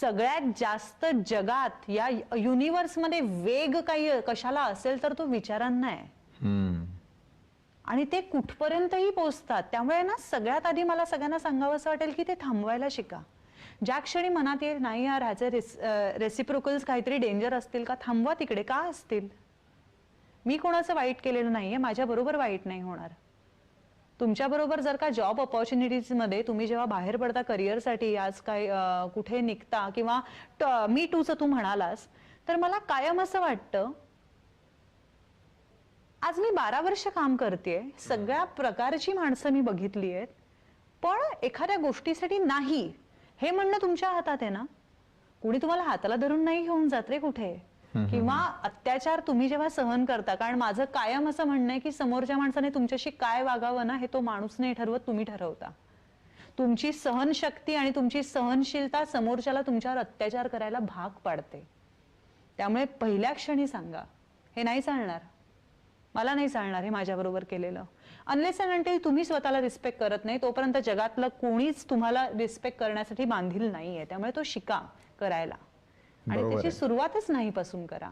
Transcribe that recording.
सगळ्यात जास्त जगात या युनिव्हर्समध्ये वेग काही कशाला असेल तर तो विचारांना आहे. आणि ते कुठपर्यंतही पोचतात त्यामुळे ना सगळ्यात आधी मला सगळ्यांना सांगावं असं वाटेल की ते थांबवायला शिका. ज्या क्षणी मनात येईल नाही यार ह्याचे रेस रेसिप्रोकल्स काहीतरी डेंजर असतील का? थांबवा तिकडे. का असतील? मी कोणाचं वाईट केलेलं नाहीये. माझ्या बरोबर वाईट नाही होणार. तुमच्याबरोबर जर का जॉब ऑपॉर्च्युनिटीजमध्ये तुम्ही जेव्हा बाहेर पडता करिअरसाठी आज काय कुठे निघता किंवा ट- मी टूचं तू म्हणालास तर मला कायम असं वाटतं आज मी बारा वर्ष काम करते सगळ्या प्रकारची माणसं मी बघितली आहेत पण एखाद्या गोष्टीसाठी नाही हे म्हणणं तुमच्या हातात आहे ना? कोणी तुम्हाला हाताला धरून नाही घेऊन जात रे कुठे? किंवा अत्याचार तुम्ही जेव्हा सहन करता कारण माझं कायम असं म्हणणं आहे की समोरच्या माणसाने तुमच्याशी काय वागावं ना हे तो माणूस नाही ठरवत तुम्ही ठरवता. तुमची सहनशक्ती आणि तुमची सहनशीलता समोरच्याला तुमच्यावर अत्याचार करायला भाग पाडते. त्यामुळे पहिल्या क्षणी सांगा हे नाही चालणार. मला नाही चालणार हे माझ्याबरोबर केलेलं. अनलेस अँड अंटिल तुम्ही स्वतःला रिस्पेक्ट करत नाही तोपर्यंत जगातलं कोणीच तुम्हाला रिस्पेक्ट करण्यासाठी बांधील नाहीये. त्यामुळे तो शिका करायला. आणि त्याची. सुरुवातच नाही पासून करा